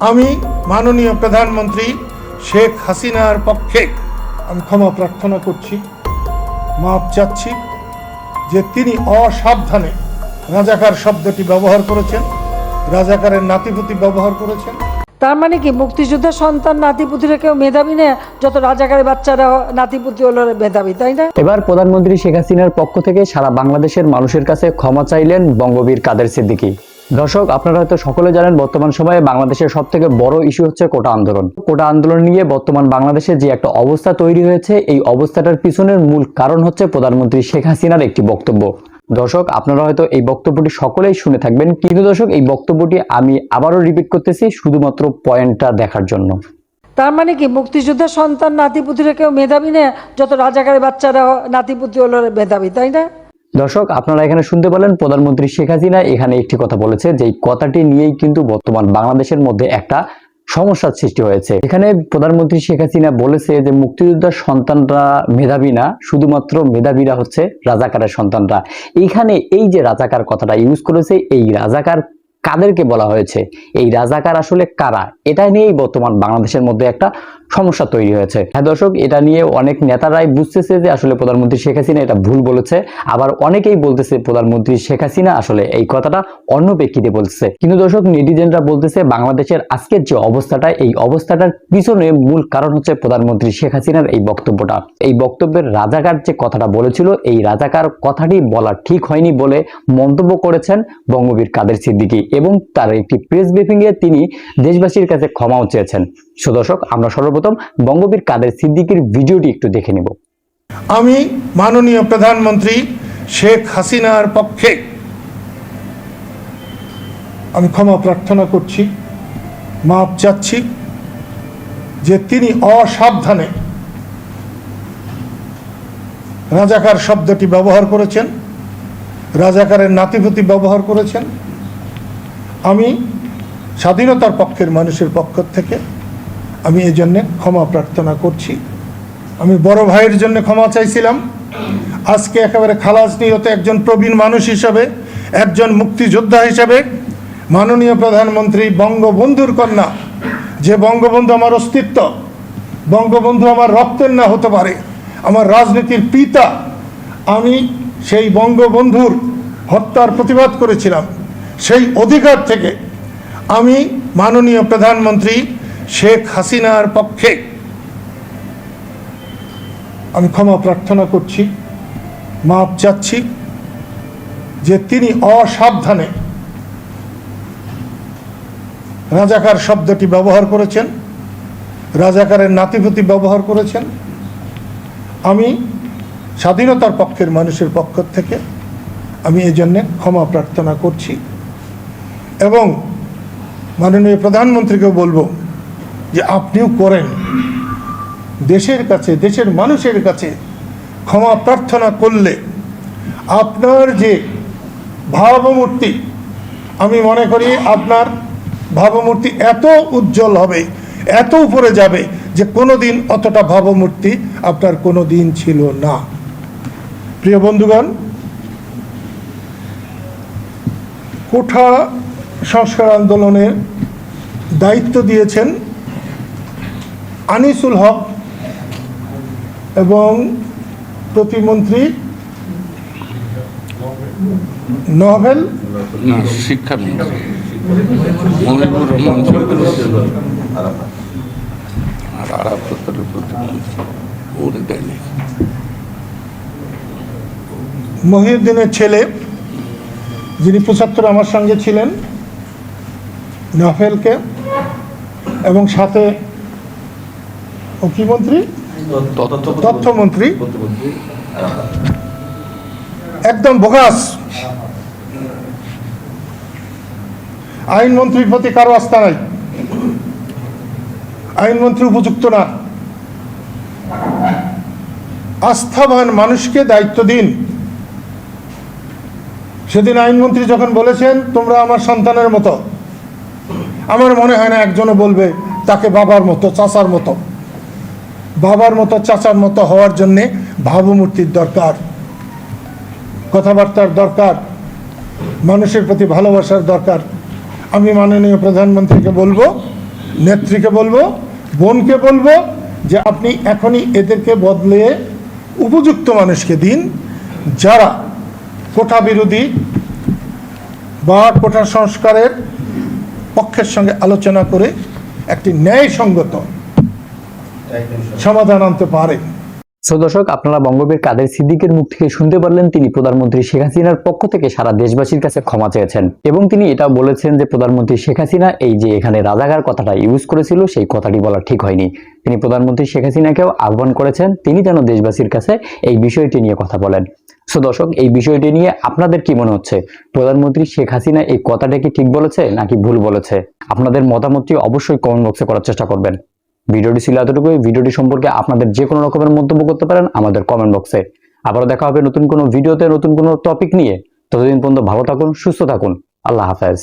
আমি মাননীয় প্রধানমন্ত্রী শেখ হাসিনার পক্ষে আমি ক্ষমা প্রার্থনা করছি মাপ চাচ্ছি যে তিনি অসাবধানে রাজাকার শব্দটি ব্যবহার করেছেন রাজাকারের নাতিপুতি ব্যবহার করেছেন। তার মানে কি মুক্তিযুদ্ধের সন্তান নাতিপুতিরা কেউ মেধাবী না? যত রাজাকারের বাচ্চারা নাতিপুতি হলো মেধাবী তাই না? এবার প্রধানমন্ত্রী শেখ হাসিনার পক্ষ থেকে সারা বাংলাদেশের মানুষের কাছে ক্ষমা চাইলেন বঙ্গবীর কাদের সিদ্দিকী। দর্শক, আপনারা হয়তো সকলে জানেন, বর্তমান সময়ে বাংলাদেশের সব থেকে বড় ইস্যু হচ্ছে কোটা আন্দোলন। কোটা আন্দোলন নিয়ে বর্তমান বাংলাদেশে যে একটা অবস্থা তৈরি হয়েছে, এই অবস্থাটার পিছনের মূল কারণ হচ্ছে প্রধানমন্ত্রী শেখ হাসিনার একটি বক্তব্য। দর্শক, আপনারা হয়তো এই বক্তব্যটি সকলেই শুনে থাকবেন, কিন্তু দর্শক, এই বক্তব্যটি আমি আবারও রিপিট করতেছি, শুধুমাত্র পয়েন্টটা দেখার জন্য। তার মানে কি, মুক্তিযুদ্ধের সন্তান নাতিপুতিরা কেউ মেধাবী না? যত রাজাকারের বাচ্চারা নাতিপুতি হলো মেধাবী, তাই না? দর্শক, আপনারা এখানে শুনতে পেলেন প্রধানমন্ত্রী শেখ হাসিনা এখানে একটি কথা বলেছে, যে কথাটি নিয়েই কিন্তু বর্তমান বাংলাদেশের মধ্যে একটা সমস্যার সৃষ্টি হয়েছে। এখানে প্রধানমন্ত্রী শেখ হাসিনা বলেছে যে মুক্তিযোদ্ধার সন্তানরা মেধাবী না, শুধুমাত্র মেধাবীরা হচ্ছে রাজাকারের সন্তানরা। এখানে এই যে রাজাকার কথাটা ইউজ করেছে, এই রাজাকার কাদেরকে বলা হয়েছে? এই রাজাকার আসলে কারা? এটা নিয়েই বর্তমান বাংলাদেশের মধ্যে একটা সমস্যা তৈরি হয়েছে। হ্যাঁ দর্শক, এটা নিয়ে অনেক নেতারাই বুঝতেছে যে আসলে প্রধানমন্ত্রী শেখ হাসিনা এটা ভুল বলেছে। আবার অনেকেই বলতেছে প্রধানমন্ত্রী শেখ হাসিনা আসলে এই কথাটা অন্য ব্যক্তিতে বলতেছে। কিন্তু দর্শক, নেটিজেনরা বলতেছে বাংলাদেশের আজকের যে অবস্থাটা, এই অবস্থাটার পিছনে মূল কারণ হচ্ছে প্রধানমন্ত্রী শেখ হাসিনার এই বক্তব্যটা। এই বক্তব্যের রাজাকার যে কথাটা বলেছিল, এই রাজাকার কথাটি বলা ঠিক হয়নি বলে মন্তব্য করেছেন বঙ্গবীর কাদের সিদ্দিকী। এবং তার একটি প্রেস ব্রিফিং এ তিনি দেশবাসীর কাছে ক্ষমাও চেয়েছেন। সুদর্শক আমরা সর্বপ্রথম বঙ্গবীর কাদের সিদ্দিকীর ভিডিওটি একটু দেখে নেব। আমি মাননীয় প্রধানমন্ত্রী শেখ হাসিনার পক্ষে আমি ক্ষমা প্রার্থনা করছি, মাপ চাচ্ছি যে তিনি অসাবধানে রাজাকার শব্দটি ব্যবহার করেছেন, রাজাকারের নাতিপুতি ব্যবহার করেছেন আমি স্বাধীনতার পক্ষের মানুষের পক্ষ থেকে আমি এই জন্যে ক্ষমা প্রার্থনা করছি। আমি বড় ভাইয়ের জন্য ক্ষমা চাইছিলাম। আজকে একেবারে খালাস নিহত একজন প্রবীণ মানুষ হিসাবে, একজন মুক্তিযোদ্ধা হিসাবে মাননীয় প্রধানমন্ত্রী বঙ্গবন্ধুর কন্যা, যে বঙ্গবন্ধু আমার অস্তিত্ব, বঙ্গবন্ধু আমার রক্তের না হতে পারে, আমার রাজনীতির পিতা, আমি সেই বঙ্গবন্ধুর হত্যার প্রতিবাদ করেছিলাম। সেই অধিকার থেকে আমি মাননীয় প্রধানমন্ত্রী শেখ হাসিনার পক্ষে আমি ক্ষমা প্রার্থনা করছি, মাপ চাচ্ছি যে তিনি অসাবধানে রাজাকার শব্দটি ব্যবহার করেছেন, রাজাকারের নাতিপুতি ব্যবহার করেছেন। আমি স্বাধীনতার পক্ষের মানুষের পক্ষ থেকে আমি এই জন্যে ক্ষমা প্রার্থনা করছি। এবং মাননীয় প্রধানমন্ত্রীকে বলব যে আপনিও করেন। দেশের কাছে, দেশের মানুষের কাছে ক্ষমা প্রার্থনা করলে আপনার যে ভাবমূর্তি, আমি মনে করি আপনার ভাবমূর্তি এত উজ্জ্বল হবে, এত উপরে যাবে যে কোনো দিন অতটা ভাবমূর্তি আপনার কোনো দিন ছিল না। প্রিয় বন্ধুগণ, কোঠা সংস্কার আন্দোলনের দায়িত্ব দিয়েছেন আনিসুল হক এবং প্রতিমন্ত্রী নভেল না শিক্ষামন্ত্রী মহিবুর রহমান আর আরাপ প্রতিমন্ত্রী। ওর দেয়নি। মহিউদ্দিনের ছেলে যিনি পঁচাত্তর আমার সঙ্গে ছিলেন। নভেলকে এবং সাথে মন্ত্রী? তথ্যমন্ত্রী। একদম বোগাস। আইনমন্ত্রীর প্রতি কারও আস্থা নাই। আইনমন্ত্রী উপযুক্ত না। আস্থাবান মানুষকে দায়িত্ব দিন। সেদিন আইনমন্ত্রী যখন বলেছেন, তোমরা আমার সন্তানের মতো। আমার মনে হয় না একজনও বলবে তাকে বাবার মতো, চাচার মতো। বাবার মতো, চাচার মতো হওয়ার জন্যে ভাবমূর্তির দরকার। কথাবার্তার দরকার, মানুষের প্রতি ভালোবাসার দরকার। আমি মাননীয় প্রধানমন্ত্রীকে বলব, নেত্রীকে বলব, বোনকে বলব যে আপনি এখনই এদেরকে বদলে উপযুক্ত মানুষকে দিন যারা কোটা বিরোধী বা কোটা সংস্কারের পক্ষের সঙ্গে আলোচনা করে একটি ন্যায়সঙ্গত সমাধান আনতে পারে। সো আপনারা বঙ্গবীর কাদের সিদ্দিকের মুখ থেকে শুনতে পারলেন, তিনি প্রধানমন্ত্রী শেখ হাসিনার পক্ষ থেকে সারা দেশবাসীর কাছে ক্ষমা চেয়েছেন এবং তিনি এটা বলেছেন যে প্রধানমন্ত্রী শেখ হাসিনা এই যে এখানে রাজাকার কথাটা ইউজ করেছিল, সেই কথাটি বলা ঠিক হয়নি। তিনি প্রধানমন্ত্রী শেখ হাসিনাকেও আহ্বান করেছেন, তিনি যেন দেশবাসীর কাছে এই বিষয়টি নিয়ে কথা বলেন। সো দর্শক, এই বিষয়টি নিয়ে আপনাদের কি মনে হচ্ছে? প্রধানমন্ত্রী শেখ হাসিনা এই কথাটা কি ঠিক বলেছে নাকি ভুল বলেছে? আপনাদের মতামতটি অবশ্যই কমেন্ট বক্সে করার চেষ্টা করবেন। ভিডিওটি ছিল এতটুকুই। ভিডিওটি সম্পর্কে আপনাদের যে কোনো রকমের মন্তব্য করতে পারেন আমাদের কমেন্ট বক্সে আবারও দেখা হবে নতুন কোনো ভিডিওতে নতুন কোনো টপিক নিয়ে। ততদিন পর্যন্ত ভালো থাকুন, সুস্থ থাকুন। আল্লাহ হাফেজ।